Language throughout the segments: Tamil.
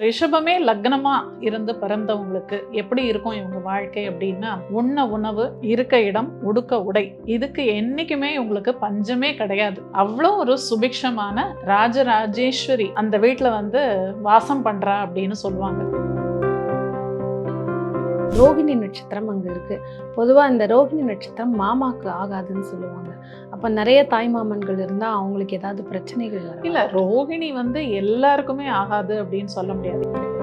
ரிஷபமே லக்னமா இருந்து பிறந்தவங்களுக்கு எப்படி இருக்கும் இவங்க வாழ்க்கை அப்படின்னா உண்ண உணவு இருக்க இடம் உடுக்க உடை. இதுக்கு என்னைக்குமே உங்களுக்கு பஞ்சமே கிடையாது. அவ்வளோ ஒரு சுபிக்ஷமான ராஜராஜேஸ்வரி அந்த வீட்டில் வந்து வாசம் பண்றா அப்படின்னு சொல்லுவாங்க. ரோகிணி நட்சத்திரம் அங்க இருக்கு. பொதுவா இந்த ரோகிணி நட்சத்திரம் மாமாக்கு ஆகாதுன்னு சொல்லுவாங்க. அப்ப நிறைய தாய்மாமன்கள் இருந்தா அவங்களுக்கு ஏதாவது பிரச்சனைகள். இல்ல ரோகிணி வந்து எல்லாருக்குமே ஆகாது அப்படின்னு சொல்ல முடியாது.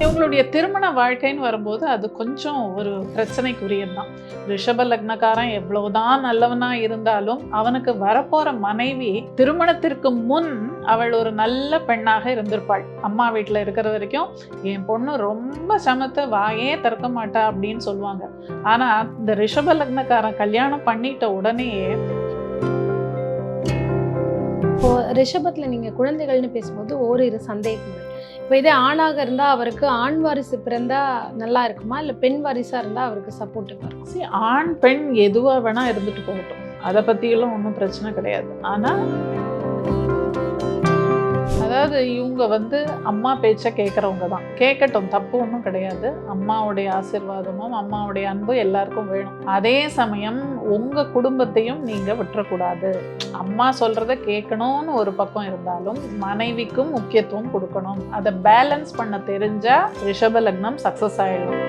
இவங்களுடைய திருமண வாழ்க்கைன்னு வரும்போது அது கொஞ்சம் ஒரு பிரச்சனைக்குரியதுதான். ரிஷப லக்னக்காரன் எவ்வளவுதான் நல்லவனா இருந்தாலும் அவனுக்கு வரப்போற மனைவி திருமணத்திற்கு முன் அவள் ஒரு நல்ல பெண்ணாக இருந்திருப்பாள். அம்மா வீட்டில் இருக்கிற வரைக்கும் என் பொண்ணு ரொம்ப சமத்து வாயே திறக்க மாட்டா அப்படின்னு சொல்லுவாங்க. ஆனா இந்த ரிஷப லக்னக்காரன் கல்யாணம் பண்ணிட்ட உடனேயே இப்போ ரிஷபத்தில் நீங்கள் குழந்தைகள்னு பேசும்போது ஓரிரு சந்தேகங்கள். இப்போ இதே ஆணாக இருந்தால் அவருக்கு ஆண் வாரிசு பிறந்தா நல்லா இருக்குமா? இல்லை பெண் வாரிசாக இருந்தால் அவருக்கு சப்போர்ட்டிவாக இருக்கும் சரி ஆண் பெண் எதுவாக வேணால் இருந்துட்டு போகட்டும். அதை பற்றியெல்லாம் ஒன்றும் பிரச்சனை கிடையாது. ஆனால் அதாவது இவங்க வந்து அம்மா பேச்சை கேட்குறவங்க தான். கேட்கட்டும் தப்பு ஒன்றும் கிடையாது. அம்மாவுடைய ஆசீர்வாதமும் அம்மாவுடைய அன்பும் எல்லாருக்கும் வேணும். அதே சமயம் உங்கள் குடும்பத்தையும் நீங்கள் விட்டுறக்கூடாது. அம்மா சொல்கிறத கேட்கணும்னு ஒரு பக்கம் இருந்தாலும் மனைவிக்கும் முக்கியத்துவம் கொடுக்கணும். அதை பேலன்ஸ் பண்ண தெரிஞ்சால் ரிஷப லக்னம் சக்ஸஸ் ஆகிடும்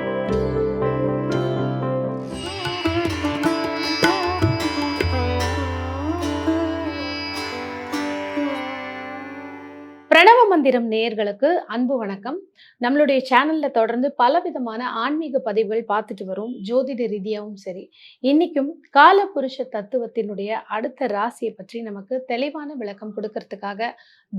பிரணவ மந்திரம் நேயர்களுக்கு அன்பு வணக்கம். நம்மளுடைய சேனல்ல தொடர்ந்து பலவிதமான ஆன்மீக பதிவுகள் பார்த்துட்டு வரோம். ஜோதிட ரீதியாகவும் சரி. இன்னைக்கும் கால புருஷ தத்துவத்தினுடைய அடுத்த ராசியை பற்றி நமக்கு தெளிவான விளக்கம் கொடுக்கறதுக்காக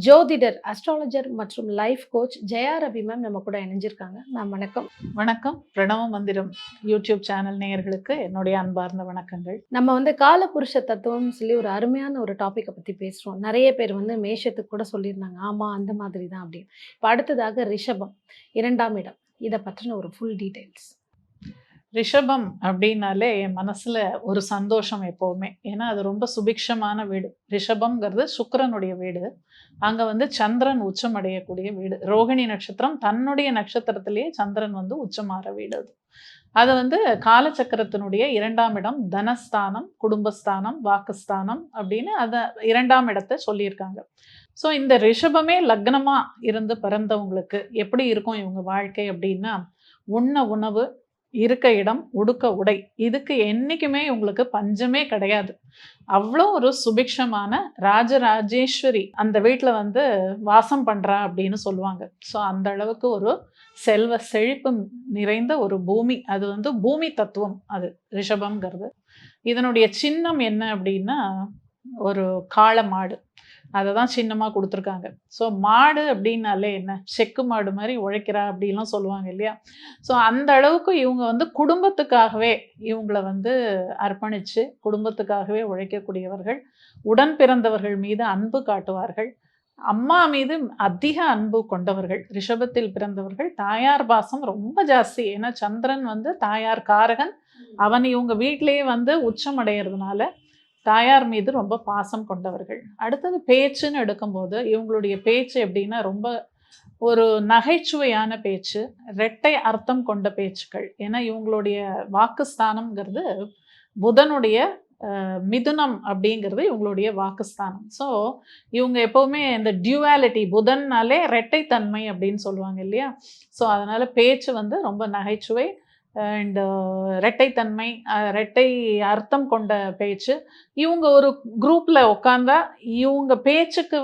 ஜோதிடர் அஸ்ட்ராலஜர் மற்றும் life coach Jaya Ravi ma'am நம்ம கூட இணைஞ்சிருக்காங்க. மேம் வணக்கம். வணக்கம். பிரணவ மந்திரம் யூடியூப் சேனல் நேயர்களுக்கு என்னுடைய அன்பார்ந்த வணக்கங்கள். நம்ம வந்து கால புருஷ தத்துவம் சொல்லி ஒரு அருமையான ஒரு டாப்பிக்கை பத்தி பேசுறோம். நிறைய பேர் வந்து மேஷத்துக்கு கூட சொல்லியிருந்தாங்க. ஆமா அந்த மாதிரி தான் அப்படின்னு. இப்போ அடுத்ததாக ரிஷபம் இரண்டாம் இடம். இதை பற்றின ஒரு ஃபுல் டீடைல்ஸ் ரிஷபம் அப்படின்னாலே என் மனசுல ஒரு சந்தோஷம் எப்போவுமே. ஏன்னா அது ரொம்ப சுபிக்ஷமான வீடு. ரிஷபம்ங்கிறது சுக்கரனுடைய வீடு. அங்க வந்து சந்திரன் உச்சம் அடையக்கூடிய வீடு. ரோகிணி நட்சத்திரம் தன்னுடைய நட்சத்திரத்திலேயே சந்திரன் வந்து உச்சமாற வீடு அது. அது வந்து காலச்சக்கரத்தினுடைய இரண்டாம் இடம் தனஸ்தானம் குடும்பஸ்தானம் வாக்குஸ்தானம் அப்படின்னு அதை இரண்டாம் இடத்தை சொல்லியிருக்காங்க. ஸோ இந்த ரிஷபமே லக்னமாக இருந்து பிறந்தவங்களுக்கு எப்படி இருக்கும் இவங்க வாழ்க்கை அப்படின்னா உண்ண உணவு இருக்க இடம் உடுக்க உடை இதுக்கு என்னைக்குமே உங்களுக்கு பஞ்சமே கிடையாது. அவ்வளோ ஒரு சுபிக்ஷமான ராஜராஜேஸ்வரி அந்த வீட்டில் வந்து வாசம் பண்ணுறா அப்படின்னு சொல்லுவாங்க. ஸோ அந்த அளவுக்கு ஒரு செல்வ செழிப்பு நிறைந்த ஒரு பூமி. அது வந்து பூமி தத்துவம் அது ரிஷபம்ங்கிறது. இதனுடைய சின்னம் என்ன அப்படின்னா ஒரு காளை மாடு. அதை தான் சின்னமாக கொடுத்துருக்காங்க. ஸோ மாடு அப்படின்னாலே என்ன? செக்கு மாடு மாதிரி உழைக்கிறா அப்படிலாம் சொல்லுவாங்க இல்லையா? ஸோ அந்த அளவுக்கு இவங்க வந்து குடும்பத்துக்காகவே இவங்களை வந்து அர்ப்பணித்து குடும்பத்துக்காகவே உழைக்கக்கூடியவர்கள் உடன் பிறந்தவர்கள் மீது அன்பு காட்டுவார்கள் அம்மா மீது அதிக அன்பு கொண்டவர்கள் ரிஷபத்தில் பிறந்தவர்கள் தாயார் பாசம் ரொம்ப ஜாஸ்தி. ஏன்னா சந்திரன் வந்து தாயார் காரகன். அவன் இவங்க வீட்டிலேயே வந்து உச்சம் அடையிறதுனால தாயார் மீது ரொம்ப பாசம் கொண்டவர்கள். அடுத்தது பேச்சுன்னு எடுக்கும்போது இவங்களுடைய பேச்சு எப்படின்னா ரொம்ப ஒரு நகைச்சுவையான பேச்சு இரட்டை அர்த்தம் கொண்ட பேச்சுக்கள். ஏன்னா இவங்களுடைய வாக்குஸ்தானம்ங்கிறது புதனுடைய மிதுனம் அப்படிங்கிறது இவங்களுடைய வாக்குஸ்தானம். ஸோ இவங்க எப்போவுமே இந்த டியூவாலிட்டி புதன்னாலே இரட்டைத்தன்மை அப்படின்னு சொல்லுவாங்க இல்லையா? ஸோ அதனால் பேச்சு வந்து ரொம்ப நகைச்சுவை அண்டு uh, ரெட்டைத்தன்மை ரெட்டை அர்த்தம் கொண்ட பேச்சு. இவங்க ஒரு குரூப்பில் உட்காந்தா இவங்க பேச்சுக்கு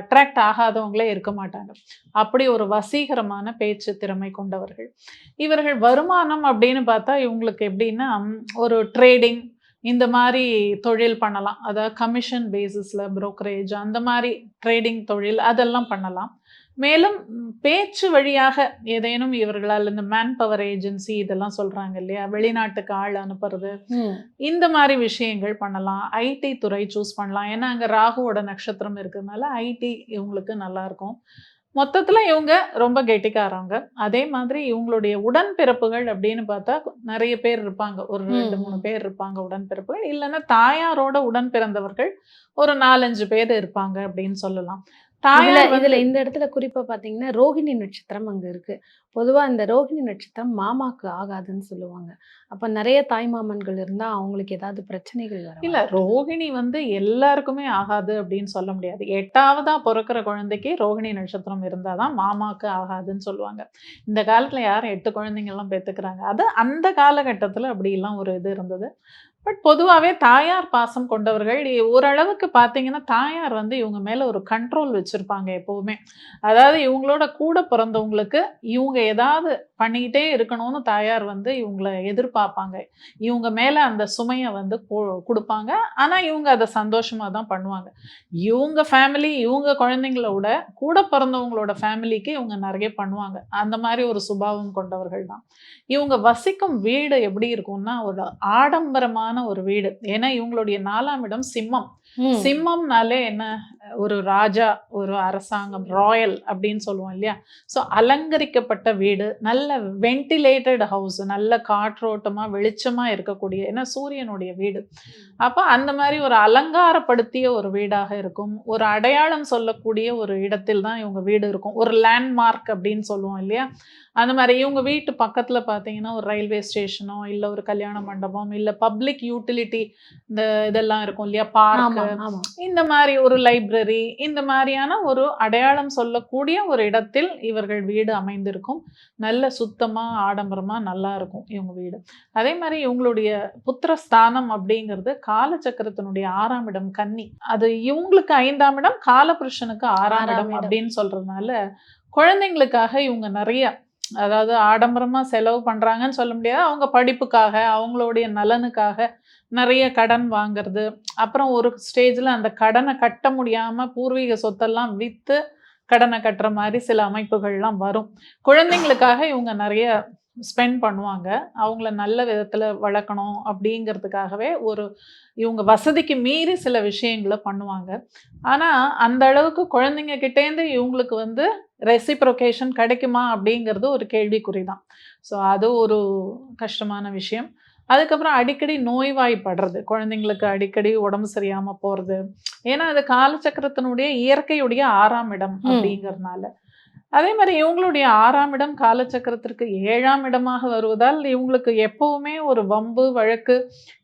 அட்ராக்ட் ஆகாதவங்களே இருக்க மாட்டாங்க. அப்படி ஒரு வசீகரமான பேச்சு திறமை கொண்டவர்கள். இவர்கள் வருமானம் அப்படின்னு பார்த்தா இவங்களுக்கு எப்படின்னா ஒரு ட்ரேடிங் இந்த மாதிரி தொழில் பண்ணலாம். அதாவது கமிஷன் பேசிஸில் ப்ரோக்கரேஜ் அந்த மாதிரி ட்ரேடிங் தொழில் அதெல்லாம் பண்ணலாம். மேலும் பேச்சு வழியாக ஏதேனும் இவர்களால் இந்த மேன் பவர் ஏஜென்சி இதெல்லாம் சொல்றாங்க இல்லையா? வெளிநாட்டுக்கு ஆள் அனுப்புறது. இந்த மாதிரி விஷயங்கள் பண்ணலாம். ஐடி துறை சூஸ் பண்ணலாம். ஏன்னா அங்கே ராகுவோட நட்சத்திரம் இருக்கிறதுனால ஐடி இவங்களுக்கு நல்லா இருக்கும். மொத்தத்தில் இவங்க ரொம்ப கெட்டிக்காரவங்க. அதே மாதிரி இவங்களுடைய உடன்பிறப்புகள் அப்படின்னு பார்த்தா நிறைய பேர் இருப்பாங்க. ஒரு ரெண்டு மூணு. பேர் இருப்பாங்க உடன்பிறப்புகள். இல்லைன்னா தாயாரோட உடன் பிறந்தவர்கள் ஒரு நாலஞ்சு பேர் இருப்பாங்க அப்படின்னு சொல்லலாம். இதுல இதுல இந்த இடத்துல குறிப்பா பாத்தீங்கன்னா ரோகிணி நட்சத்திரம் அங்க இருக்கு. பொதுவா இந்த ரோகிணி நட்சத்திரம் மாமாக்கு ஆகாதுன்னு சொல்லுவாங்க. அப்ப நிறைய தாய்மாமன்கள் இருந்தா அவங்களுக்கு ஏதாவது பிரச்சனைகள் வரும் இல்ல ரோகிணி வந்து எல்லாருக்குமே ஆகாது அப்படின்னு சொல்ல முடியாது. எட்டாவதா பிறக்கிற குழந்தைக்கு ரோகிணி நட்சத்திரம் இருந்தாதான் மாமாக்கு ஆகாதுன்னு சொல்லுவாங்க. இந்த காலத்துல யாரும் எட்டு குழந்தைங்க எல்லாம் பெத்துக்கிறாங்க. அது அந்த காலகட்டத்துல அப்படி எல்லாம் ஒரு இது இருந்தது. பட் பொதுவாகவே தாயார் பாசம் கொண்டவர்கள் ஓரளவுக்கு பார்த்தீங்கன்னா தாயார் வந்து இவங்க மேலே ஒரு கண்ட்ரோல் வச்சுருப்பாங்க எப்போவுமே. அதாவது இவங்களோட கூட பிறந்தவங்களுக்கு இவங்க ஏதாவது பண்ணிக்கிட்டே இருக்கணும்னு தாயார் வந்து இவங்களை எதிர்பார்ப்பாங்க. இவங்க மேலே அந்த சுமையை வந்து கொடுப்பாங்க. ஆனால் இவங்க அதை சந்தோஷமாக தான் பண்ணுவாங்க. இவங்க ஃபேமிலி இவங்க குழந்தைங்கள விட கூட பிறந்தவங்களோட ஃபேமிலிக்கு இவங்க நிறைய பண்ணுவாங்க. அந்த மாதிரி ஒரு சுபாவம் கொண்டவர்கள் தான். இவங்க வசிக்கும் வீடு எப்படி இருக்கும்னா ஒரு ஆடம்பரமாக ஆடம்பரமான ஒரு வீடு. ஏன்னா இவங்களுடைய நாலாம் இடம் சிம்மம். சிம்மம்னாலே என்ன? ஒரு ராஜா ஒரு அரசாங்கம் ராயல் அப்படின்னு சொல்லுவோம் இல்லையா? ஸோ அலங்கரிக்கப்பட்ட வீடு நல்ல வென்டிலேட்டட் ஹவுஸ் நல்ல காற்றோட்டமா வெளிச்சமா இருக்கக்கூடிய ஏன்னா சூரியனுடைய வீடு. அப்போ அந்த மாதிரி ஒரு அலங்காரப்படுத்திய ஒரு வீடாக இருக்கும். ஒரு அடையாளம் சொல்லக்கூடிய ஒரு இடத்தில் தான் இவங்க வீடு இருக்கும். ஒரு லேண்ட்மார்க் அப்படின்னு சொல்லுவோம் இல்லையா? அந்த மாதிரி இவங்க வீட்டு பக்கத்துல பார்த்தீங்கன்னா ஒரு ரயில்வே ஸ்டேஷனோ இல்லை ஒரு கல்யாண மண்டபம் இல்லை பப்ளிக் யூட்டிலிட்டி இந்த இதெல்லாம் இருக்கும் இல்லையா? பார்க் இந்த மாதிரி ஒரு லைப்ரரி இந்த மாதிரியான ஒரு அடையாளம் சொல்லக்கூடிய ஒரு இடத்தில் இவர்கள் வீடு அமைந்திருக்கும். நல்ல சுத்தமா ஆடம்பரமா நல்லா இருக்கும் இவங்க வீடு. அதே மாதிரி இவங்களுடைய புத்திரஸ்தானம் அப்படிங்கிறது காலச்சக்கரத்தினுடைய ஆறாம் இடம் கன்னி. அது இவங்களுக்கு ஐந்தாம் இடம் காலபுருஷனுக்கு ஆறாம் இடம் இடம். அப்படின்னு சொல்றதுனால குழந்தைங்களுக்காக இவங்க நிறைய அதாவது ஆடம்பரமா செலவு பண்றாங்கன்னு சொல்ல முடியாது. அவங்க படிப்புக்காக அவங்களுடைய நலனுக்காக நிறைய கடன் வாங்குறது. அப்புறம் ஒரு ஸ்டேஜில் அந்த கடனை கட்ட முடியாமல் பூர்வீக சொத்தெல்லாம் விற்று கடனை கட்டுற மாதிரி சில அமைப்புகள்லாம் வரும். குழந்தைங்களுக்காக இவங்க நிறைய ஸ்பெண்ட் பண்ணுவாங்க. அவங்கள நல்ல விதத்தில் வளர்க்கணும் அப்படிங்கிறதுக்காகவே ஒரு இவங்க வசதிக்கு மீறி சில விஷயங்களை பண்ணுவாங்க. ஆனால் அந்த அளவுக்கு குழந்தைங்க கிட்டேருந்து இவங்களுக்கு வந்து ரெசிப்ரோகேஷன் கிடைக்குமா அப்படிங்கிறது ஒரு கேள்விக்குறி தான் ஸோ அது ஒரு கஷ்டமான விஷயம். அதுக்கப்புறம் அடிக்கடி நோய்வாய்ப்படுறது. குழந்தைங்களுக்கு அடிக்கடி உடம்பு சரியாம போறது. ஏன்னா அது காலச்சக்கரத்தினுடைய இயற்கையுடைய ஆறாம் இடம். அப்படிங்கறதுனால. அதே மாதிரி இவங்களுடைய ஆறாம் இடம் காலச்சக்கரத்திற்கு ஏழாம் இடமாக வருவதால் இவங்களுக்கு எப்பவுமே ஒரு வம்பு வழக்கு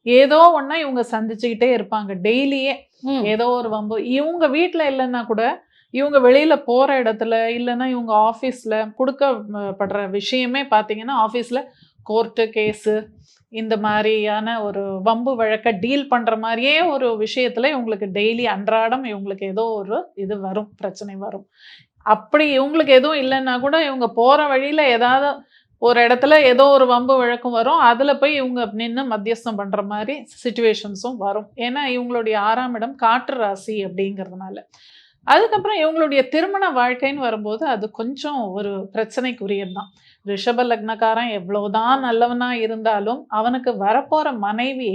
ஏதோ ஒண்ணா இவங்க சந்திச்சுக்கிட்டே இருப்பாங்க. டெய்லியே. ஏதோ ஒரு வம்பு. இவங்க வீட்ல இல்லைன்னா கூட இவங்க வெளியில போற இடத்துல இல்லைன்னா இவங்க ஆஃபீஸ்ல கொடுக்கப்படுற விஷயமே பார்த்தீங்கன்னா ஆஃபீஸ்ல கோர்ட்டு கேஸு இந்த மாதிரியான ஒரு வம்பு வழக்க டீல் பண்ணுற மாதிரியே ஒரு விஷயத்தில் இவங்களுக்கு டெய்லி அன்றாடம் இவங்களுக்கு ஏதோ ஒரு இது வரும் பிரச்சனை வரும். அப்படி இவங்களுக்கு எதுவும் இல்லைன்னா கூட இவங்க போகிற வழியில் ஏதாவது ஒரு இடத்துல ஏதோ ஒரு வம்பு வழக்கம் வரும். அதில் போய் இவங்க நின்று மத்தியஸ்தம் பண்ணுற மாதிரி சுச்சுவேஷன்ஸும் வரும். ஏன்னா இவங்களுடைய ஆறாம் இடம் காற்று ராசி அப்படிங்கிறதுனால. அதுக்கப்புறம் இவங்களுடைய திருமண வாழ்க்கைன்னு வரும்போது அது கொஞ்சம் ஒரு பிரச்சனைக்குரியது தான் ரிஷப லக்னக்காரன் எவ்வளவுதான் நல்லவனா இருந்தாலும் அவனுக்கு வரப்போற மனைவி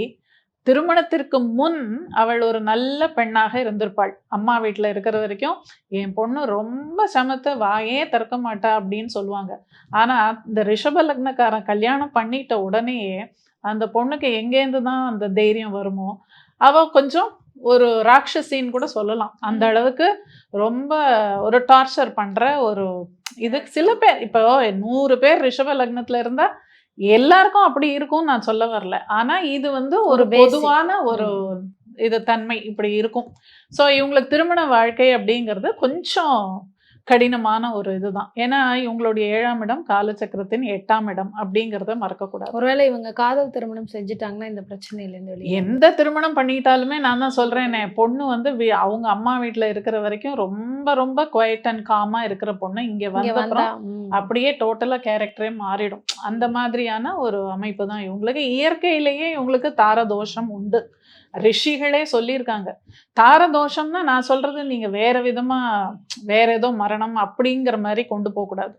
திருமணத்திற்கு முன் அவள் ஒரு நல்ல பெண்ணாக இருந்திருப்பாள். அம்மா வீட்டில் இருக்கிற வரைக்கும் என் பொண்ணு ரொம்ப சமத்த வாயே திறக்க மாட்டா அப்படின்னு சொல்லுவாங்க. ஆனா இந்த ரிஷப லக்னக்காரன் கல்யாணம் பண்ணிட்ட உடனேயே அந்த பொண்ணுக்கு எங்கேருந்து தான் அந்த தைரியம் வருமோ? அவ கொஞ்சம் ஒரு ராட்சசின்னு கூட சொல்லலாம். அந்த அளவுக்கு ரொம்ப ஒரு டார்ச்சர் பண்ற ஒரு இது சில பேர் இப்போ நூறு பேர் ரிஷப லக்னத்துல இருந்தா எல்லாருக்கும் அப்படி இருக்கும் நான் சொல்ல வரல. ஆனா இது வந்து ஒரு. பொதுவான ஒரு இது தன்மை இப்படி இருக்கும். ஸோ இவங்களுக்கு திருமண வாழ்க்கை அப்படிங்கிறது கொஞ்சம் கடினமான ஒரு இதுதான். ஏன்னா இவங்களுடைய ஏழாம் இடம் காலச்சக்கரத்தின் எட்டாம் இடம் அப்படிங்கிறத மறக்கக்கூடாது. ஒருவேளை இவங்க காதல் திருமணம் செஞ்சுட்டாங்கன்னா இந்த பிரச்சனையில இருந்து வெளியே எந்த திருமணம் பண்ணிட்டாலுமே நான் தான் சொல்றேனே பொண்ணு வந்து அவங்க அம்மா வீட்ல இருக்கிற வரைக்கும் ரொம்ப ரொம்ப குவைட் அண்ட் காமா இருக்கிற பொண்ணு இங்க இங்க வந்த வந்தா அப்புறம் ம். அப்படியே டோட்டலா கேரக்டரே மாறிடும். அந்த மாதிரியான ஒரு அமைப்பு தான் இவங்களுக்கு. இயற்கையிலேயே இவங்களுக்கு தாரதோஷம் உண்டு. ரிஷிகளே சொல்லியிருக்காங்க. தாரதோஷம்னா நான் சொல்றது நீங்க வேற விதமா வேற ஏதோ மரணம் அப்படிங்கிற மாதிரி கொண்டு போகக்கூடாது.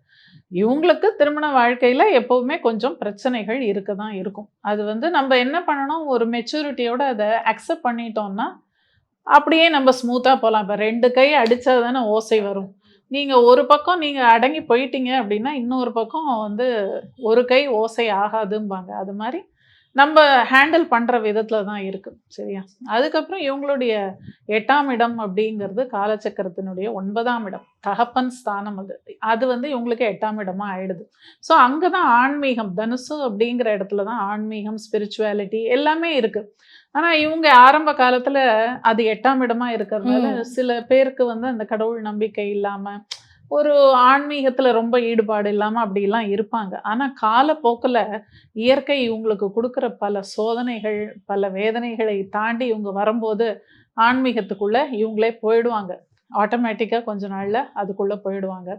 இவங்களுக்கு திருமண வாழ்க்கையில எப்பவுமே கொஞ்சம் பிரச்சனைகள் இருக்க தான் இருக்கும். அது வந்து நம்ம என்ன பண்ணணும்? ஒரு மெச்சூரிட்டியோட அதை அக்செப்ட் பண்ணிட்டோம்னா அப்படியே நம்ம ஸ்மூத்தாக போகலாம். இப்போ ரெண்டு கை அடித்தா தானே ஓசை வரும். நீங்கள் ஒரு பக்கம் நீங்கள் அடங்கி போயிட்டீங்க அப்படின்னா இன்னொரு பக்கம் வந்து ஒரு கை ஓசை ஆகாதும்பாங்க. அது மாதிரி நம்ம ஹேண்டில் பண்ணுற விதத்தில் தான் இருக்குது சரியா? அதுக்கப்புறம் இவங்களுடைய எட்டாம் இடம் அப்படிங்கிறது காலச்சக்கரத்தினுடைய ஒன்பதாம் இடம் தகப்பன் ஸ்தானம் அது. அது வந்து இவங்களுக்கு எட்டாம் இடமா ஆயிடுது. ஸோ அங்கே தான் ஆன்மீகம் தனுசு அப்படிங்கிற இடத்துல தான் ஆன்மீகம் ஸ்பிரிச்சுவாலிட்டி எல்லாமே இருக்குது ஆனால் இவங்க ஆரம்ப காலத்தில் அது எட்டாம் இடமா இருக்கிறதுனால. சில பேருக்கு வந்து அந்த கடவுள் நம்பிக்கை இல்லாமல் ஒரு ஆன்மீகத்தில் ரொம்ப ஈடுபாடு இல்லாமல் அப்படிலாம் இருப்பாங்க. ஆனால் காலப்போக்கில் இயற்கை இவங்களுக்கு கொடுக்குற பல சோதனைகள் பல வேதனைகளை தாண்டி இவங்க வரும்போது ஆன்மீகத்துக்குள்ளே இவங்களே போயிடுவாங்க. ஆட்டோமேட்டிக்காக கொஞ்ச நாளில் அதுக்குள்ளே போயிடுவாங்க.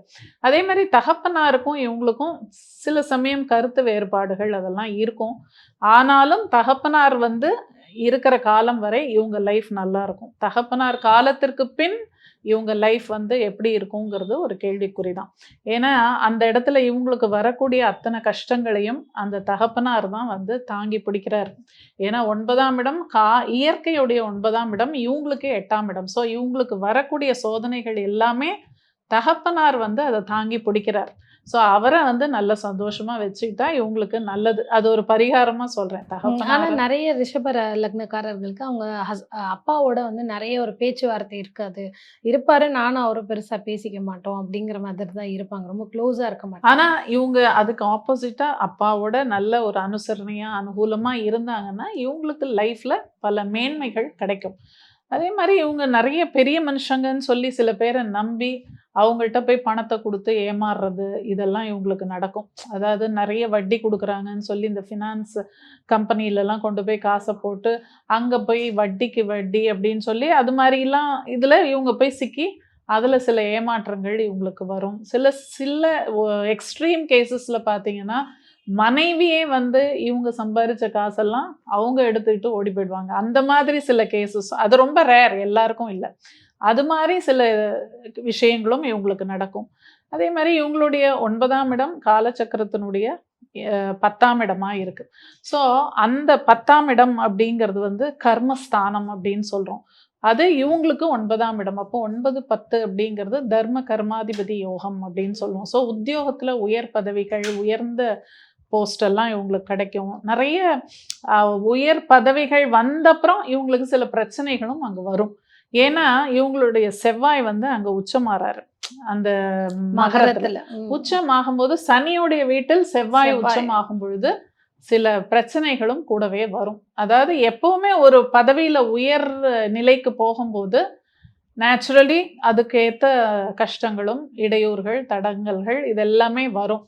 அதே மாதிரி தகப்பனாருக்கும் இவங்களுக்கும் சில சமயம் கருத்து வேறுபாடுகள் அதெல்லாம் இருக்கும். ஆனாலும் தகப்பனார் வந்து இருக்கிற காலம் வரை இவங்க லைஃப் நல்லா இருக்கும். தகப்பனார் காலத்திற்கு பின் இவங்க லைஃப் வந்து எப்படி இருக்குங்கிறது ஒரு கேள்விக்குறி தான் ஏன்னா அந்த இடத்துல இவங்களுக்கு வரக்கூடிய அத்தனை கஷ்டங்களையும் அந்த தகப்பனார் தான் வந்து தாங்கி பிடிக்கிறார். ஏன்னா ஒன்பதாம் இடம் கா இயற்கையுடைய ஒன்பதாம் இடம் இவங்களுக்கு எட்டாம் இடம். ஸோ இவங்களுக்கு வரக்கூடிய சோதனைகள் எல்லாமே தகப்பனார் வந்து அதை தாங்கி பிடிக்கிறார். ஸோ அவரை வந்து நல்ல சந்தோஷமா வச்சுக்கிட்டா இவங்களுக்கு நல்லது. அது ஒரு பரிகாரமா சொல்றேன். ஆனா தகப்பனார். நிறைய ரிஷப லக்னக்காரர்களுக்கு அவங்க ஹஸ்- அப்பாவோட வந்து நிறைய ஒரு பேச்சுவார்த்தை இருக்காது. இருப்பாரு நானும் அவரும் பெருசா பேசிக்க மாட்டோம் அப்படிங்கிற மாதிரி தான் இருப்பாங்க. ரொம்ப க்ளோஸா இருக்க மாட்டாங்க. ஆனா இவங்க அதுக்கு ஆப்போசிட்டா அப்பாவோட நல்ல ஒரு அனுசரணையா அனுகூலமா இருந்தாங்கன்னா இவங்களுக்கு லைஃப்ல பல மேன்மைகள் கிடைக்கும். அதே மாதிரி இவங்க நிறைய பெரிய மனுஷங்கன்னு சொல்லி சில பேரை நம்பி அவங்கள்ட்ட போய் பணத்தை கொடுத்து ஏமாறுறது இதெல்லாம் இவங்களுக்கு நடக்கும். அதாவது நிறைய வட்டி கொடுக்குறாங்கன்னு சொல்லி இந்த ஃபினான்ஸ் கம்பெனிலலாம் கொண்டு போய் காசை போட்டு அங்கே போய் வட்டிக்கு வட்டி அப்படின்னு சொல்லி அது மாதிரிலாம் இதில் இவங்க போய் சிக்கி அதில் சில ஏமாற்றங்கள் இவங்களுக்கு வரும். சில சில எக்ஸ்ட்ரீம் கேசஸில் பார்த்தீங்கன்னா மனைவியே வந்து இவங்க சம்பாரிச்ச காசெல்லாம் அவங்க எடுத்துக்கிட்டு ஓடி போயிடுவாங்க. அந்த மாதிரி சில கேசஸ் அது ரொம்ப ரேர் எல்லாருக்கும் இல்லை. அது மாதிரி சில விஷயங்களும் இவங்களுக்கு நடக்கும். அதே மாதிரி இவங்களுடைய ஒன்பதாம் இடம் காலச்சக்கரத்தினுடைய பத்தாம் இடமா இருக்கு. ஸோ அந்த பத்தாம் இடம் அப்படிங்கிறது வந்து கர்மஸ்தானம் அப்படின்னு சொல்கிறோம் அது இவங்களுக்கு ஒன்பதாம் இடம். அப்போ ஒன்பது பத்து அப்படிங்கிறது தர்ம கர்மாதிபதி யோகம் அப்படின்னு சொல்லுவோம். ஸோ உத்தியோகத்தில் உயர் பதவிகள் உயர்ந்த போஸ்ட் எல்லாம் இவங்களுக்கு கிடைக்கும். நிறைய உயர் பதவிகள் வந்தப்புறம் இவங்களுக்கு சில பிரச்சனைகளும் அங்கே வரும். ஏன்னா இவங்களுடைய செவ்வாய் வந்து அங்கே உச்சமாறாரு. அந்த மகரத்துல. உச்சம் ஆகும்போது சனியுடைய வீட்டில் செவ்வாய் செவ்வாய். உச்சம் ஆகும் பொழுது சில பிரச்சனைகளும் கூடவே வரும். அதாவது எப்பவுமே ஒரு பதவியில உயர் நிலைக்கு போகும்போது நேச்சுரலி அதுக்கேற்ற கஷ்டங்களும் இடையூறுகள் தடங்கல்கள் இதெல்லாமே வரும்.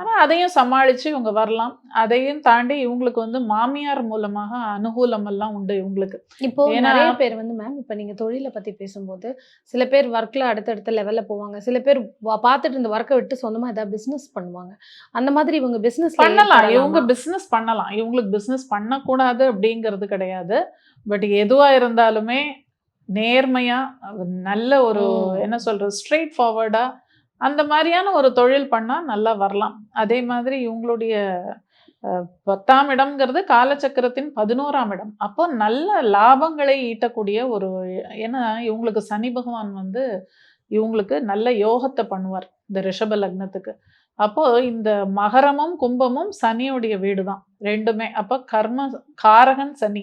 ஆனால் அதையும் சமாளித்து இவங்க வரலாம். அதையும் தாண்டி இவங்களுக்கு வந்து மாமியார் மூலமாக அனுகூலம் எல்லாம் உண்டு இவங்களுக்கு. இப்போ நிறைய பேர் வந்து மேம் இப்போ நீங்க தொழிலை பத்தி பேசும்போது சில பேர் ஒர்க்ல அடுத்தடுத்த லெவல்ல போவாங்க. சில பேர் பார்த்துட்டு இந்த ஒர்க்கை விட்டு சொந்தமா ஏதாவது பிசினஸ் பண்ணுவாங்க. அந்த மாதிரி இவங்க பிசினஸ் பண்ணலாம். இவங்க பிஸ்னஸ் பண்ணலாம். இவங்களுக்கு பிஸ்னஸ் பண்ணக்கூடாது அப்படிங்கிறது கிடையாது. பட் எதுவா இருந்தாலுமே நேர்மையா நல்ல ஒரு. என்ன சொல்றது ஸ்ட்ரெயிட் ஃபார்வர்டா அந்த மாதிரியான ஒரு தொழில் பண்ணால் நல்லா வரலாம். அதே மாதிரி இவங்களுடைய பத்தாம் இடம்ங்கிறது காலச்சக்கரத்தின் பதினோராம் இடம். அப்போ நல்ல லாபங்களை ஈட்டக்கூடிய ஒரு ஏன்னா இவங்களுக்கு சனி பகவான் வந்து இவங்களுக்கு நல்ல யோகத்தை பண்ணுவார் இந்த ரிஷப லக்னத்துக்கு. அப்போ இந்த மகரமும் கும்பமும் சனியுடைய வீடு தான் ரெண்டுமே. அப்போ கர்ம காரகன் சனி.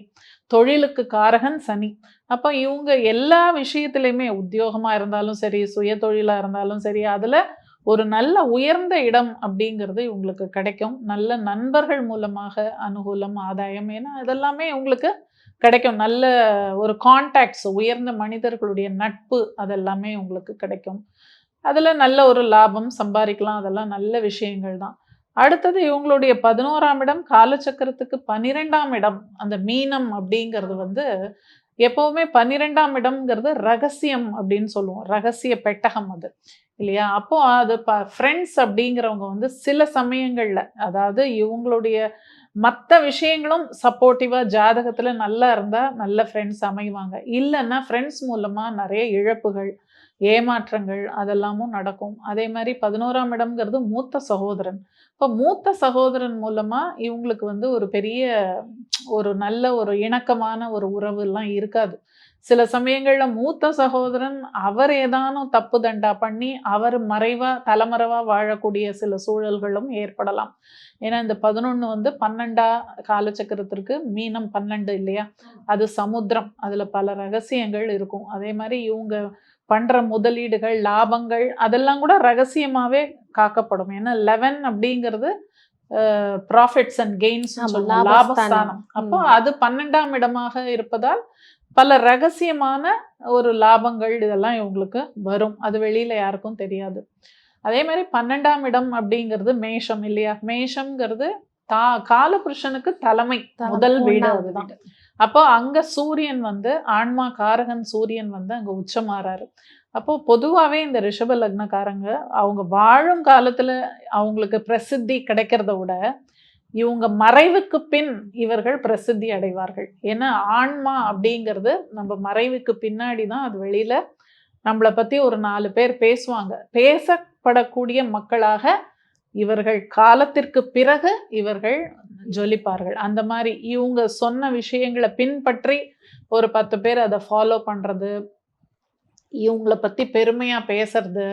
தொழிலுக்கு காரகன் சனி. அப்போ இவங்க எல்லா விஷயத்துலையுமே உத்தியோகமாக இருந்தாலும் சரி சுய தொழிலாக இருந்தாலும் சரி அதில் ஒரு நல்ல உயர்ந்த இடம் அப்படிங்கிறது இவங்களுக்கு கிடைக்கும். நல்ல நண்பர்கள் மூலமாக அனுகூலம் ஆதாயம் ஏன்னா இதெல்லாமே உங்களுக்கு கிடைக்கும். நல்ல ஒரு கான்டாக்ட்ஸ் உயர்ந்த மனிதர்களுடைய நட்பு அதெல்லாமே உங்களுக்கு கிடைக்கும். அதில் நல்ல ஒரு லாபம் சம்பாதிக்கலாம் அதெல்லாம் நல்ல விஷயங்கள் தான். அடுத்தது இவங்களுடைய பதினோராம் இடம் காலச்சக்கரத்துக்கு பன்னிரெண்டாம் இடம் அந்த மீனம் அப்படிங்கிறது வந்து எப்போவுமே பன்னிரெண்டாம் இடம்ங்கிறது ரகசியம் அப்படின்னு சொல்லுவோம். ரகசிய பெட்டகம் அது. இல்லையா? அப்போ அது ப ஃப்ரெண்ட்ஸ் அப்படிங்கிறவங்க வந்து சில சமயங்களில் அதாவது இவங்களுடைய மற்ற விஷயங்களும் சப்போர்ட்டிவாக ஜாதகத்தில் நல்லா இருந்தால் நல்ல ஃப்ரெண்ட்ஸ் அமைவாங்க. இல்லைன்னா ஃப்ரெண்ட்ஸ் மூலமாக நிறைய இழப்புகள் ஏமாற்றங்கள் அதெல்லாமும் நடக்கும். அதே மாதிரி பதினோராம் இடம்ங்கிறது மூத்த சகோதரன். இப்போ மூத்த சகோதரன் மூலமாக இவங்களுக்கு வந்து ஒரு பெரிய ஒரு நல்ல ஒரு இணக்கமான ஒரு உறவு எல்லாம் இருக்காது. சில சமயங்கள்ல மூத்த சகோதரன் அவர் ஏதானும் தப்பு தண்டா பண்ணி அவர் மறைவா தலைமறைவா வாழக்கூடிய சில சூழல்களும் ஏற்படலாம். ஏன்னா இந்த பதினொன்னு வந்து பன்னெண்டா காலச்சக்கரத்திற்கு மீனம் பன்னெண்டு இல்லையா? அது சமுத்திரம். அதுல பல ரகசியங்கள் இருக்கும். அதே மாதிரி இவங்க பண்ற முதலீடுகள் லாபங்கள் அதெல்லாம் கூட ரகசியமாவே காக்கப்படும் ஏன்னா லெவன் அப்படிங்கிறது ப்ராஃபிட்ஸ் அண்ட் கெயின்ஸ் லாபஸ்தானம். அப்போ. அது பன்னெண்டாம் இடமாக இருப்பதால் பல ரகசியமான ஒரு லாபங்கள் இதெல்லாம் இவங்களுக்கு வரும் அது வெளியில யாருக்கும் தெரியாது அதே மாதிரி பன்னெண்டாம் இடம் அப்படிங்கிறது மேஷம் இல்லையா மேஷம்ங்கிறது தா காலபுருஷனுக்கு தலைமை முதல் வீடு அதுதான். அப்போ அங்கே சூரியன் வந்து ஆன்மா காரகன் சூரியன் வந்து அங்கே உச்சமாறாரு. அப்போது பொதுவாகவே இந்த ரிஷப லக்னக்காரங்க அவங்க வாழும் காலத்தில் அவங்களுக்கு பிரசித்தி கிடைக்கிறத விட இவங்க மறைவுக்கு பின் இவர்கள் பிரசித்தி அடைவார்கள். ஏன்னா ஆன்மா அப்படிங்கிறது நம்ம மறைவுக்கு பின்னாடி தான் அது வெளியில் நம்மளை பற்றி ஒரு நாலு பேர் பேசுவாங்க. பேசப்படக்கூடிய மக்களாக இவர்கள் காலத்திற்கு பிறகு இவர்கள் ஜொலிப்பார்கள். அந்த மாதிரி இவங்க சொன்ன விஷயங்களை பின்பற்றி ஒரு பத்து பேர் அதை ஃபாலோ பண்றது இவங்கள பத்தி பெருமையா பேசுறது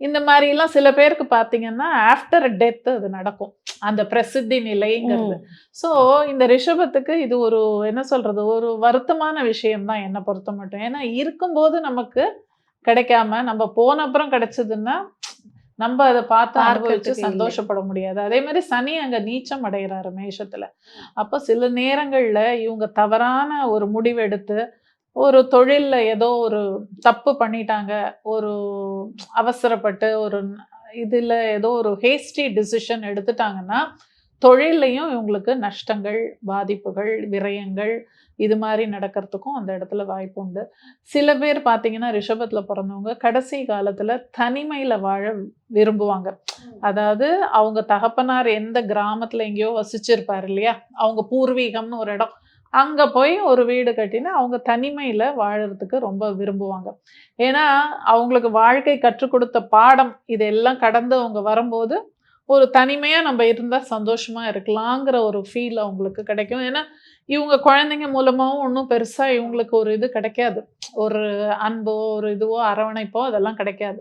இந்த மாதிரி எல்லாம் சில பேருக்கு பாத்தீங்கன்னா ஆஃப்டர் டெத் அது நடக்கும். அந்த பிரசித்தி நிலைங்கிறது. ஸோ இந்த ரிஷபத்துக்கு இது ஒரு என்ன சொல்றது ஒரு வருத்தமான விஷயம் தான் என்னை பொறுத்த மட்டும். ஏன்னா இருக்கும்போது நமக்கு கிடைக்காம நம்ம போன அப்புறம் கிடைச்சதுன்னா நம்ம அதை பார்த்து அனுபவிச்சு. சந்தோஷப்பட முடியாது அதே மாதிரி சனி அங்க நீச்சம் அடைகிறாரு மேஷத்துல அப்போ சில நேரங்கள்ல இவங்க தவறான ஒரு முடிவெடுத்து ஒரு தொழில்ல ஏதோ ஒரு தப்பு பண்ணிட்டாங்க ஒரு அவசரப்பட்டு ஒரு இதுல ஏதோ ஒரு ஹேஸ்டி டிசிஷன் எடுத்துட்டாங்கன்னா தொழில்லையும் இவங்களுக்கு நஷ்டங்கள் பாதிப்புகள் விரயங்கள் இது மாதிரி நடக்கிறதுக்கும் அந்த இடத்துல வாய்ப்பு உண்டு. சில பேர் பார்த்தீங்கன்னா ரிஷபத்துல பிறந்தவங்க கடைசி காலத்துல தனிமையில வாழ விரும்புவாங்க. அதாவது அவங்க தகப்பனார் எந்த கிராமத்துல எங்கேயோ வசிச்சிருப்பாரு இல்லையா? அவங்க பூர்வீகம்னு ஒரு இடம். அங்க போய் ஒரு வீடு கட்டினா அவங்க தனிமையில வாழறதுக்கு ரொம்ப விரும்புவாங்க. ஏன்னா அவங்களுக்கு வாழ்க்கை கற்றுக் கொடுத்த பாடம் இதெல்லாம் கடந்து அவங்க வரும்போது ஒரு தனிமையாக நம்ம இருந்தால் சந்தோஷமாக இருக்கலாங்கிற ஒரு ஃபீல் அவங்களுக்கு கிடைக்கும். ஏன்னா இவங்க குழந்தைங்க மூலமாகவும் ஒன்றும் பெருசாக இவங்களுக்கு ஒரு இது கிடைக்காது. ஒரு அன்போ ஒரு இதுவோ அரவணைப்போ அதெல்லாம் கிடைக்காது.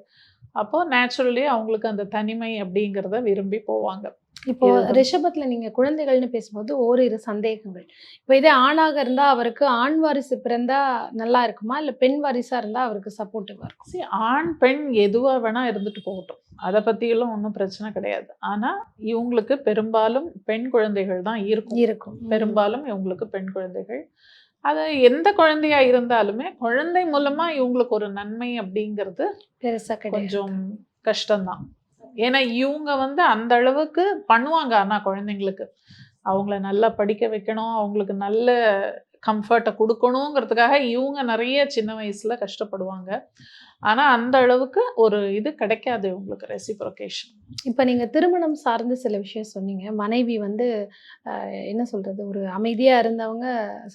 அப்போது நேச்சுரலி அவங்களுக்கு அந்த தனிமை அப்படிங்கிறத விரும்பி போவாங்க. இப்போ. ரிஷபத்துல நீங்க குழந்தைகள்னு பேசும்போது ஓரிரு சந்தேகங்கள். இப்போ இதே ஆணாக இருந்தா அவருக்கு ஆண் வாரிசு பிறந்தா நல்லா இருக்குமா? இல்ல பெண் வாரிசா இருந்தா அவருக்கு சப்போர்ட்டிவா இருக்கும்? See, ஆண் பெண் எதுவா வேணா இருந்துட்டு போகட்டும். அதை பத்தியெல்லாம் ஒன்றும் பிரச்சனை கிடையாது. ஆனா இவங்களுக்கு பெரும்பாலும் பெண் குழந்தைகள் தான் இருக்கும். இருக்கும். பெரும்பாலும் இவங்களுக்கு பெண் குழந்தைகள். அது எந்த குழந்தையா இருந்தாலுமே குழந்தை மூலமா இவங்களுக்கு ஒரு நன்மை அப்படிங்கிறது பெருசா கிடையாது. கொஞ்சம் கஷ்டம்தான். ஏன்னா இவங்க வந்து அந்த அளவுக்கு பண்ணுவாங்க ஆனால் குழந்தைங்களுக்கு. அவங்கள நல்லா படிக்க வைக்கணும் அவங்களுக்கு நல்ல கம்ஃபர்ட்டை கொடுக்கணுங்கிறதுக்காக இவங்க நிறைய சின்ன வயசில் கஷ்டப்படுவாங்க. ஆனா அந்த அளவுக்கு ஒரு இது கிடைக்காது இவங்களுக்கு ரெசிப்ரோகேஷன் இப்போ நீங்க திருமணம் சார்ந்து சில விஷயம் சொன்னீங்க. மனைவி வந்து என்ன சொல்றது? ஒரு அமைதியா இருந்தவங்க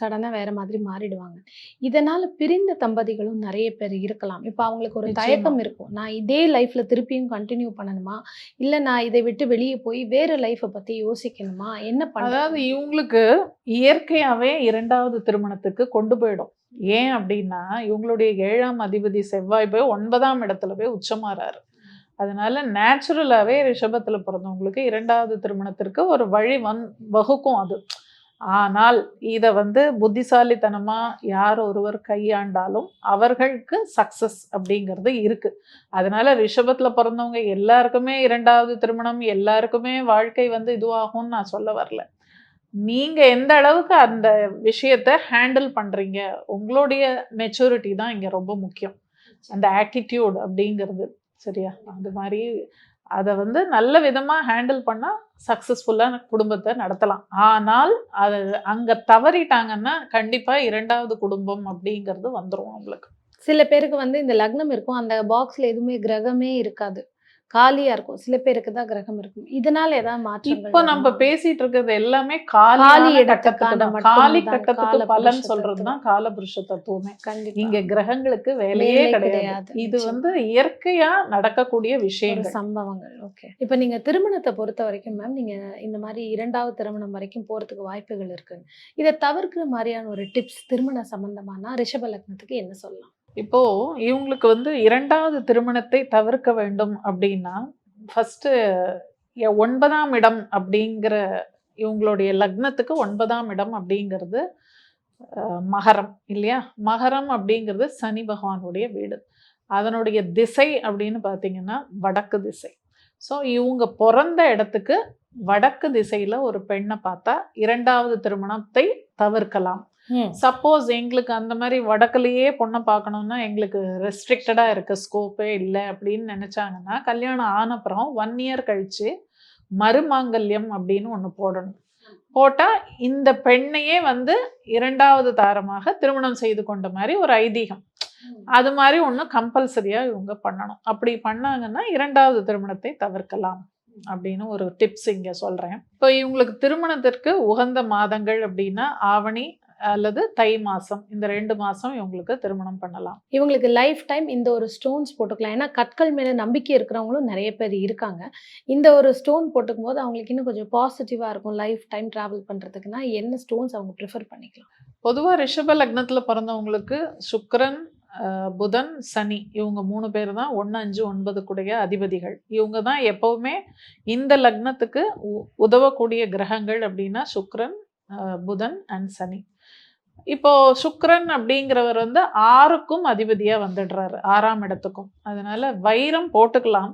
சடனா வேற மாதிரி மாறிடுவாங்க. இதனால பிரிந்த தம்பதிகளும் நிறைய பேர் இருக்கலாம். இப்போ அவங்களுக்கு ஒரு. தயக்கம் இருக்கும். நான் இதே லைஃப்ல திருப்பியும் கண்டினியூ பண்ணணுமா? இல்ல நான் இதை விட்டு வெளியே போய் வேற லைஃப்பை பத்தி யோசிக்கணுமா? என்ன அதாவது பண்றது இவங்களுக்கு இயற்கையாவே இரண்டாவது திருமணத்துக்கு கொண்டு போயிடும். ஏன் அப்படின்னா இவங்களுடைய ஏழாம் அதிபதி செவ்வாய் போய் ஒன்பதாம் இடத்துல போய் உச்சமாறாரு. அதனால நேச்சுரலாகவே ரிஷபத்தில் பிறந்தவங்களுக்கு இரண்டாவது திருமணத்திற்கு ஒரு வழி வந் வகுக்கும் அது. ஆனால் இதை வந்து புத்திசாலித்தனமாக யார் ஒருவர் கையாண்டாலும் அவர்களுக்கு சக்சஸ் அப்படிங்கிறது இருக்குது அதனால் ரிஷபத்தில் பிறந்தவங்க எல்லாருக்குமே இரண்டாவது திருமணம் எல்லாருக்குமே வாழ்க்கை வந்து இதுவாகும்னு நான் சொல்ல வரல. நீங்கள் எந்த அளவுக்கு அந்த விஷயத்த ஹேண்டில் பண்ணுறீங்க உங்களுடைய மெச்சூரிட்டி தான் இங்கே ரொம்ப முக்கியம். அந்த ஆட்டிடியூட் அப்படிங்கிறது. சரியா? அது மாதிரி அதை வந்து நல்ல விதமாக ஹேண்டில் பண்ணால் சக்ஸஸ்ஃபுல்லாக குடும்பத்தை நடத்தலாம். ஆனால் அது அங்கே தவறிட்டாங்கன்னா கண்டிப்பாக இரண்டாவது குடும்பம் அப்படிங்கிறது வந்துடும் அவங்களுக்கு. சில பேருக்கு வந்து இந்த லக்னம் இருக்கும். அந்த பாக்ஸில் எதுவுமே கிரகமே இருக்காது. காலியா இருக்கும். சில பேருக்கு தான் கிரகம் இருக்கும். இதனால ஏதாவது மாற்றங்கள் இப்போ நம்ம? பேசிட்டு இருக்கிறது எல்லாமே காலி கட்டத்துக்கு காலி கட்டத்துக்கு பலன் புருஷ சொல்றது தத்துவம். தான் காலபுருஷ தத்துவமே. இங்க கிரகங்களுக்கு வேலையே வேலை கிடையாது. இது. வந்து இயற்கையா நடக்கக்கூடிய விஷயங்கள். சம்பவங்கள். ஓகே. இப்போ நீங்க திருமணத்தை பொறுத்த வரைக்கும் மேம் நீங்க இந்த மாதிரி இரண்டாவது திருமணம் வரைக்கும் போறதுக்கு வாய்ப்புகள் இருக்கு. இதை தவிர்க்கிற மாதிரியான ஒரு டிப்ஸ் திருமண சம்பந்தமான ரிஷப லக்னத்துக்கு என்ன சொல்லலாம்? இப்போ இவங்களுக்கு வந்து இரண்டாவது திருமணத்தை தவிர்க்க வேண்டும் அப்படின்னா ஃபர்ஸ்ட் ஒன்பதாம் இடம் அப்படிங்கிற இவங்களுடைய லக்னத்துக்கு ஒன்பதாம் இடம் அப்படிங்கிறது மகரம் இல்லையா? மகரம் அப்படிங்கிறது சனி பகவானுடைய வீடு. அதனுடைய திசை அப்படின்னு பார்த்தீங்கன்னா வடக்கு திசை. ஸோ இவங்க பிறந்த இடத்துக்கு வடக்கு திசையில் ஒரு பெண்ணை பார்த்தா இரண்டாவது திருமணத்தை தவிர்க்கலாம். சப்போஸ் எங்களுக்கு அந்த மாதிரி வடக்குலயே பொண்ணை பார்க்கணும்னா எங்களுக்கு ரெஸ்ட்ரிக்டடாக இருக்க ஸ்கோப்பே இல்லை அப்படின்னு நினச்சாங்கன்னா கல்யாணம் ஆனப்புறம் ஒன் இயர் கழிச்சு மறுமாங்கல்யம் அப்படின்னு ஒன்று போடணும். போட்டால் இந்த பெண்ணையே வந்து இரண்டாவது தாரமாக திருமணம் செய்து கொண்ட மாதிரி ஒரு ஐதீகம். அது மாதிரி ஒன்று கம்பல்சரியாக இவங்க பண்ணணும். அப்படி பண்ணாங்கன்னா இரண்டாவது திருமணத்தை தவிர்க்கலாம் அப்படின்னு ஒரு டிப்ஸ் இங்கே சொல்கிறேன் இப்போ இவங்களுக்கு திருமணத்திற்கு உகந்த மாதங்கள் அப்படின்னா ஆவணி அல்லது தை மாதம் இந்த ரெண்டு மாதம் இவங்களுக்கு திருமணம் பண்ணலாம். இவங்களுக்கு லைஃப் டைம் இந்த ஒரு ஸ்டோன்ஸ் போட்டுக்கலாம். ஏன்னா கற்கள் மேல நம்பிக்கை இருக்கிறவங்களும் நிறைய பேர் இருக்காங்க. இந்த ஒரு ஸ்டோன் போட்டுக்கும் போது அவங்களுக்கு இன்னும் கொஞ்சம் பாசிட்டிவா இருக்கும் லைஃப் டைம் டிராவல் பண்றதுக்குன்னா என்ன ஸ்டோன்ஸ் அவங்க ப்ரிஃபர் பண்ணிக்கலாம்? பொதுவாக ரிஷப லக்னத்தில் பிறந்தவங்களுக்கு சுக்கிரன் புதன் சனி இவங்க மூணு பேர் தான் ஒன்று அஞ்சு ஒன்பதுக்குடைய அதிபதிகள். இவங்க தான் எப்போவுமே இந்த லக்னத்துக்கு உ- உதவக்கூடிய கிரகங்கள் அப்படின்னா சுக்கிரன் அஹ், புதன் அண்ட் சனி. இப்போ சுக்ரன் அப்படிங்கிறவர் வந்து ஆறுக்கும் அதிபதியாக வந்துடுறாரு ஆறாம் இடத்துக்கும். அதனால வைரம் போட்டுக்கலாம்.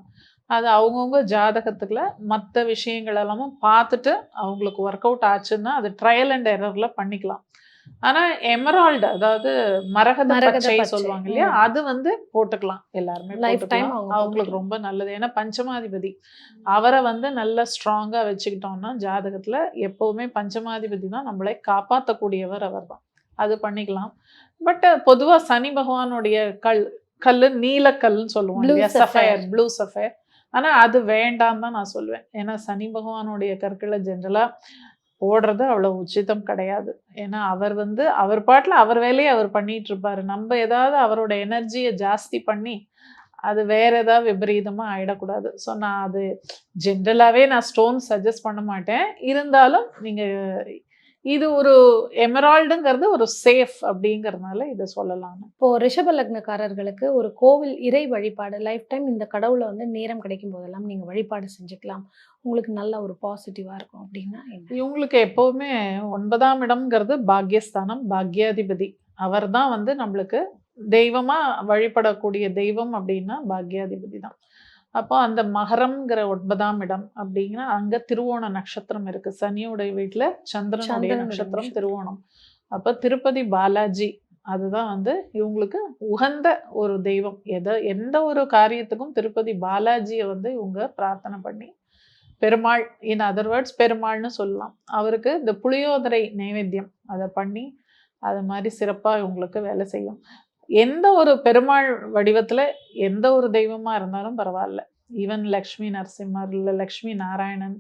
அது அவங்கவுங்க ஜாதகத்துக்குள்ள மற்ற விஷயங்கள் எல்லாமும் பார்த்துட்டு அவங்களுக்கு ஒர்க் அவுட் ஆச்சுன்னா அது ட்ரையல் அண்ட் எரரில் பண்ணிக்கலாம். ஆனா எமரால்டு அதாவது மரகத பச்சை சொல்லுவாங்க இல்லையா. அது வந்து போட்டுக்கலாம் எல்லாருமே லைஃப் டைம் அவங்களுக்கு ரொம்ப நல்லது. ஏன்னா பஞ்சமாதிபதி. அவரை வந்து நல்லா ஸ்ட்ராங்கா வச்சுக்கிட்டோம்னா ஜாதகத்துல எப்பவுமே பஞ்சமாதிபதி தான் நம்மளை காப்பாற்றக்கூடியவர் அவர் தான் அது பண்ணிக்கலாம். பட் பொதுவா சனி பகவானுடைய கல் கல்லு நீலக்கல்னு சொல்லுவோம் இல்லையா. சஃபயர் ப்ளூ சஃபயர் ஆனா அது வேண்டாம் தான் நான் சொல்லுவேன் ஏன்னா சனி பகவானுடைய கற்களை ஜென்ரலா ஓடுறது அவ்வளோ உச்சிதம் கிடையாது. ஏன்னா அவர் வந்து அவர் பாட்டில் அவர் வேலையை அவர் பண்ணிட்டு இருப்பாரு. நம்ம ஏதாவது அவரோட எனர்ஜியை ஜாஸ்தி பண்ணி அது வேற ஏதாவது விபரீதமாக ஆயிடக்கூடாது. ஸோ நான் அது ஜென்ரலாகவே நான் ஸ்டோன் சஜஸ்ட் பண்ண மாட்டேன். இருந்தாலும் நீங்கள் இது ஒரு எமரால்டுங்கிறது ஒரு சேஃப் அப்படிங்கறதுனால இதை சொல்லலாம் இப்போ ரிஷப லக்னக்காரர்களுக்கு ஒரு கோவில் இறை வழிபாடு லைஃப் டைம் இந்த கடவுளை வந்து நேரம் கிடைக்கும் போதெல்லாம் நீங்க வழிபாடு செஞ்சுக்கலாம். உங்களுக்கு நல்ல ஒரு பாசிட்டிவா இருக்கும் அப்படின்னா இவங்களுக்கு எப்பவுமே ஒன்பதாம் இடம்ங்கிறது பாக்யஸ்தானம் பாக்யாதிபதி. அவர் தான் வந்து நம்மளுக்கு தெய்வமா வழிபடக்கூடிய தெய்வம் அப்படின்னா பாக்யாதிபதி தான். அப்போ அந்த மகரம்ங்கிற ஒன்பதாம் இடம் அப்படிங்கிற அங்க திருவோண நட்சத்திரம் இருக்கு. சனியோடைய வீட்டுல சந்திரனுடைய நட்சத்திரம் நட்சத்திரம். திருவோணம். அப்போ திருப்பதி பாலாஜி அதுதான் வந்து இவங்களுக்கு உகந்த ஒரு தெய்வம். எதை எந்த ஒரு காரியத்துக்கும் திருப்பதி பாலாஜியை வந்து இவங்க பிரார்த்தனை பண்ணி பெருமாள் இன் அதர் வேர்ட்ஸ் பெருமாள்னு சொல்லலாம். அவருக்கு இந்த புளியோதரை நைவேத்தியம் அதை பண்ணி அது மாதிரி சிறப்பாக இவங்களுக்கு வேலை செய்யும். எந்த ஒரு பெருமாள் வடிவத்தில் எந்த ஒரு தெய்வமா இருந்தாலும் பரவாயில்ல. ஈவன் லக்ஷ்மி நரசிம்மர் இல்லை லக்ஷ்மி நாராயணன்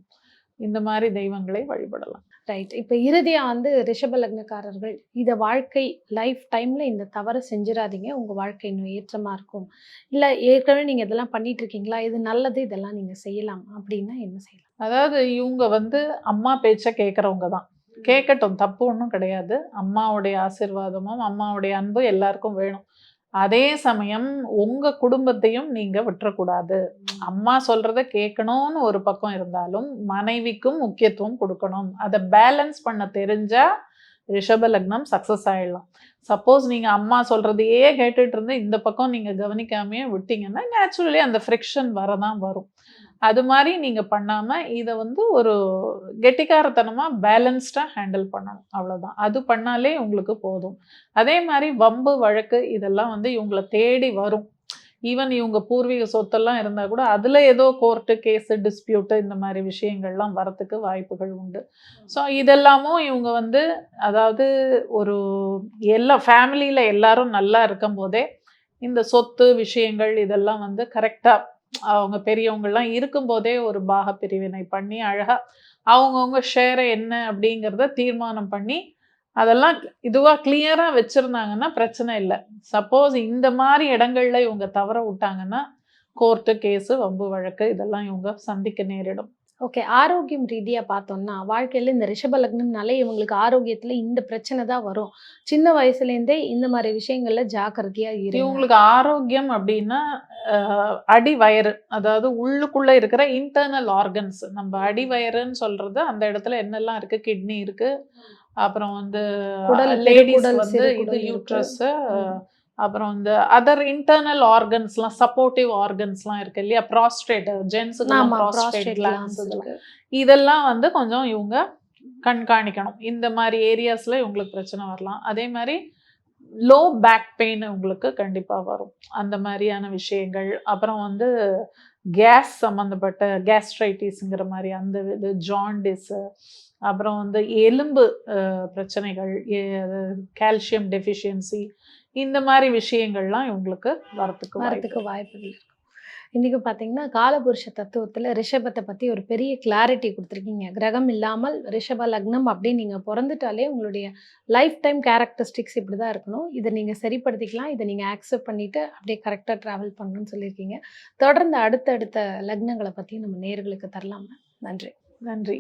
இந்த மாதிரி தெய்வங்களை வழிபடலாம். ரைட் இப்போ இறுதியா வந்து ரிஷப லக்னக்காரர்கள் இத வாழ்க்கை லைஃப் டைம்ல இந்த தவறை செஞ்சிடாதீங்க உங்க வாழ்க்கை இன்னும் ஏற்றமா இருக்கும். இல்ல ஏற்கனவே நீங்க இதெல்லாம் பண்ணிட்டு இருக்கீங்களா இது நல்லது இதெல்லாம் நீங்க செய்யலாம் அப்படின்னா என்ன செய்யலாம்? அதாவது இவங்க வந்து அம்மா பேச்சை கேட்குறவங்க தான் கேட்கட்டும் தப்பு ஒன்றும் கிடையாது. அம்மாவுடைய ஆசீர்வாதமும் அம்மாவுடைய அன்பு எல்லாருக்கும் வேணும். அதே சமயம் உங்க குடும்பத்தையும் நீங்க விட்டுறக்கூடாது. அம்மா சொல்றத கேட்கணும்னு ஒரு பக்கம் இருந்தாலும் மனைவிக்கும் முக்கியத்துவம் கொடுக்கணும். அதை பேலன்ஸ் பண்ண தெரிஞ்சா ரிஷப லக்னம் சக்ஸஸ் ஆகிடலாம் சப்போஸ் நீங்கள் அம்மா சொல்கிறதையே கேட்டுட்டு இருந்து இந்த பக்கம் நீங்கள் கவனிக்காமையே விட்டீங்கன்னா நேச்சுரலி அந்த ஃப்ரிக்ஷன் வரதான் வரும். அது மாதிரி நீங்கள் பண்ணாமல் இதை வந்து ஒரு கெட்டிக்காரத்தனமாக பேலன்ஸ்டாக ஹேண்டில் பண்ணணும். அவ்வளோதான் அது பண்ணாலே உங்களுக்கு போதும். அதே மாதிரி வம்பு வழக்கு இதெல்லாம் வந்து இவங்களை தேடி வரும். ஈவன் இவங்க பூர்வீக சொத்தெல்லாம் இருந்தால் கூட அதில் ஏதோ கோர்ட்டு கேஸு டிஸ்பியூட்டு இந்த மாதிரி விஷயங்கள்லாம் வரத்துக்கு வாய்ப்புகள் உண்டு. ஸோ இதெல்லாமும் இவங்க வந்து அதாவது ஒரு எல்லா ஃபேமிலியில் எல்லாரும் நல்லா இருக்கும் போதே இந்த சொத்து விஷயங்கள் இதெல்லாம் வந்து கரெக்டாக அவங்க பெரியவங்கள்லாம் இருக்கும்போதே ஒரு பாக பிரிவினை பண்ணி அழகாக அவங்கவுங்க ஷேரை என்ன அப்படிங்கிறத தீர்மானம் பண்ணி அதெல்லாம் இதுவா கிளியரா வச்சிருந்தாங்கன்னா பிரச்சனை இல்லை. சப்போஸ் இந்த மாதிரி இடங்கள்ல இவங்க தவற விட்டாங்கன்னா கோர்ட்டு கேஸு வம்பு வழக்கு இதெல்லாம் இவங்க சந்திக்க நேரிடும். ஓகே ஆரோக்கியம் ரீதியா பார்த்தோம்னா வாழ்க்கையில இந்த ரிஷப லக்னம்னாலே இவங்களுக்கு ஆரோக்கியத்துல இந்த பிரச்சனை தான் வரும். சின்ன வயசுல இருந்தே இந்த மாதிரி விஷயங்கள்ல ஜாக்கிரதையா இருங்க. இவங்களுக்கு ஆரோக்கியம் அப்படின்னா அடி வயிறு அதாவது உள்ளுக்குள்ள இருக்கிற இன்டர்னல் ஆர்கன்ஸ் நம்ம அடி வயிறுன்னு சொல்றது அந்த இடத்துல என்னெல்லாம் இருக்கு கிட்னி இருக்கு அப்புறம் வந்து லேடிஸ் வந்து இது. யூட்ரஸ். அப்புறம் வந்து அதர் இன்டர்னல் ஆர்கன்ஸ்லாம் சப்போர்ட்டிவ் ஆர்கன்ஸ்லாம் இருக்கு இல்லையா? ப்ராஸ்டேட் ஜென்ஸுக்கு கிளான்ஸ் இருக்கு. இதெல்லாம் வந்து கொஞ்சம் இவங்க கண்காணிக்கணும். இந்த மாதிரி ஏரியாஸ்ல இவங்களுக்கு பிரச்சனை வரலாம். அதே மாதிரி லோ பேக் பெயின் உங்களுக்கு கண்டிப்பா வரும். அந்த மாதிரியான விஷயங்கள். அப்புறம் வந்து கேஸ் சம்மந்தப்பட்ட கேஸ்ட்ரைட்டிஸ்ங்கிற மாதிரி அந்த இது ஜாண்டிஸ் அப்புறம் வந்து எலும்பு பிரச்சனைகள் கால்சியம் டெஃபிஷியன்சி இந்த மாதிரி விஷயங்கள்லாம் இவங்களுக்கு வரத்துக்கு வாய்ப்பு வரதுக்கு வாய்ப்புகள் இருக்கு. இன்னைக்கு பார்த்தீங்கன்னா காலபுருஷ தத்துவத்துல ரிஷபத்தை பத்தி ஒரு பெரிய கிளாரிட்டி கொடுத்துருக்கீங்க. கிரகம் இல்லாமல் ரிஷப லக்னம் அப்படின்னு நீங்க பிறந்துட்டாலே உங்களுடைய லைஃப் டைம் கேரக்டரிஸ்டிக்ஸ் இப்படி தான் இருக்கணும். இதை நீங்க சரிப்படுத்திக்கலாம். இதை நீங்க அக்செப்ட் பண்ணிட்டு அப்படியே கரெக்டாக ட்ராவல் பண்ணணும்னு சொல்லியிருக்கீங்க. தொடர்ந்து அடுத்தடுத்த லக்னங்களை பத்தி நம்ம நேர்களுக்கு தரலாமா நன்றி. நன்றி.